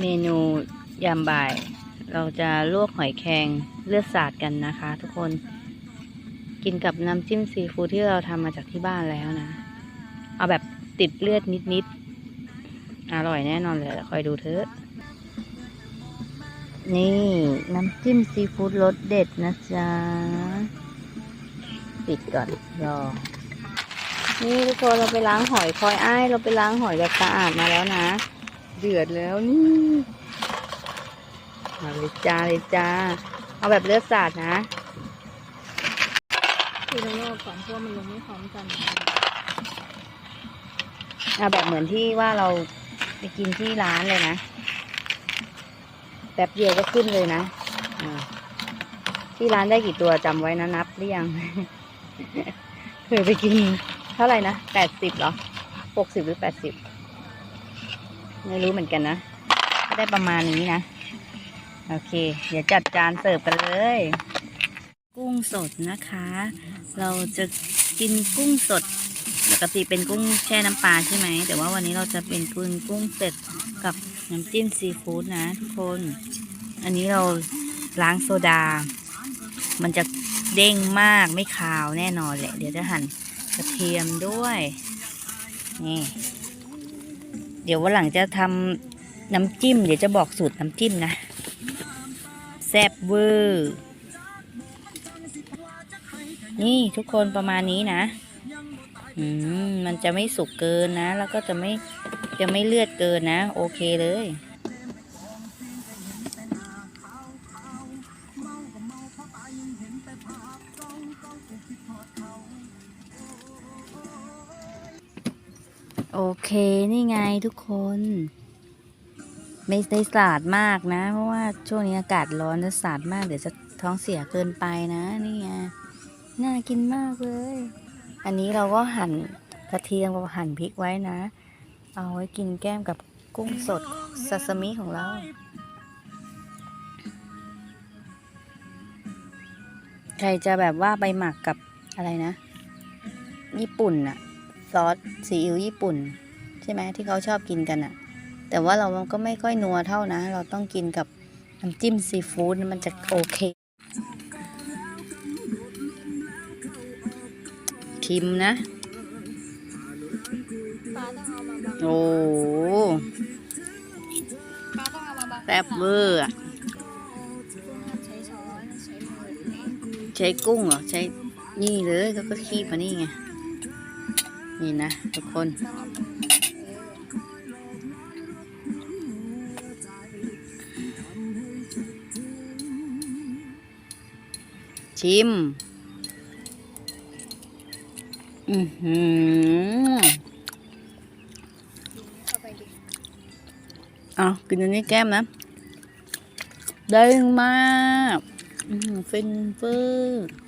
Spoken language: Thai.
เมนูยามบ่าย เราจะลวกหอยแครงเลือดสาดกันนะคะ ทุกคนกินกับน้ำจิ้มซีฟู้ดที่เราทำมาจากที่บ้านแล้วนะ เอาแบบติดเลือดนิดๆอร่อยแน่นอนเลยคอยดูเถอะ นี่น้ำจิ้มซีฟู้ดรสเด็ดนะจ๊ะ ปิดก่อนรอ นี่ทุกคนเราไปล้างหอยคอยอ้าย เราไปล้างหอยแบบสะอาดมาแล้วนะ เดือดแล้วนี่มาเลยจ้าเลยจ้า เอาแบบเลือดสาดนะคือเราลอกก่อนเพราะว่ามันลงไม่พร้อมกันเอาแบบเหมือนที่ว่าเราไปกินที่ร้านเลยนะแป๊บเดียวก็ขึ้นเลยนะอ่าที่ร้านได้กี่ตัวจำไว้นะนับหรือยังเคยไปกินเท่าไหร่นะแปดสิบเหรอหกสิบหรือแปดสิบ ไม่รู้เหมือนกันนะก็ได้ประมาณนี้นะ โอเค เดี๋ยวจัดจานเสิร์ฟกันเลย กุ้งสดนะคะ เราจะกินกุ้งสดปกติเป็นกุ้งแช่น้ำปลาใช่ไหม แต่ว่าวันนี้เราจะเป็นกุ้งกุ้งเสร็จกับน้ำจิ้มซีฟู้ดนะทุกคน อันนี้เราล้างโซดา มันจะเด้งมากไม่คาวแน่นอนแหละ เดี๋ยวจะหั่นกระเทียมด้วย นี่ เดี๋ยววันหลังจะทำน้ำจิ้ม เดี๋ยวจะบอกสูตรน้ำจิ้มนะ แซ่บเวอร์นี่ทุกคนประมาณนี้นะ อืม มันจะไม่สุกเกินนะ แล้วก็จะไม่จะไม่เลือดเกินนะ โอเคเลย โอเค นี่ไงทุกคน ไม่ได้สาดมากนะ เพราะว่าช่วงนี้อากาศร้อนจะสาดมากเดี๋ยวจะท้องเสียเกินไปนะ นี่ไงน่ากินมากเลย อันนี้เราก็หั่นกระเทียมกับหั่นพริกไว้นะ เอาไว้กินแก้มกับกุ้งสดซาซามิของเรา ใครจะแบบว่าไปหมักกับอะไรนะ ญี่ปุ่นอะ ซอสซีอิ๊วญี่ปุ่น ใช่ไหมที่เขาชอบกินกันอะแต่ว่าเราก็ไม่ค่อยนัวเท่านะ เราต้องกินกับน้ำจิ้มซีฟู้ดมันจะโอเคชิมนะโอ้โหปลาต้องเอามาบังแซ่บเวอร์ใช้กุ้งเหรอ ใช้นี่เลยแล้วก็คีบมานี่ไง นี่นะทุกคน ชิม อือหือเข้าไปดิเอากินอันนี้แก้มนะเด้งมากฟินเฟอร์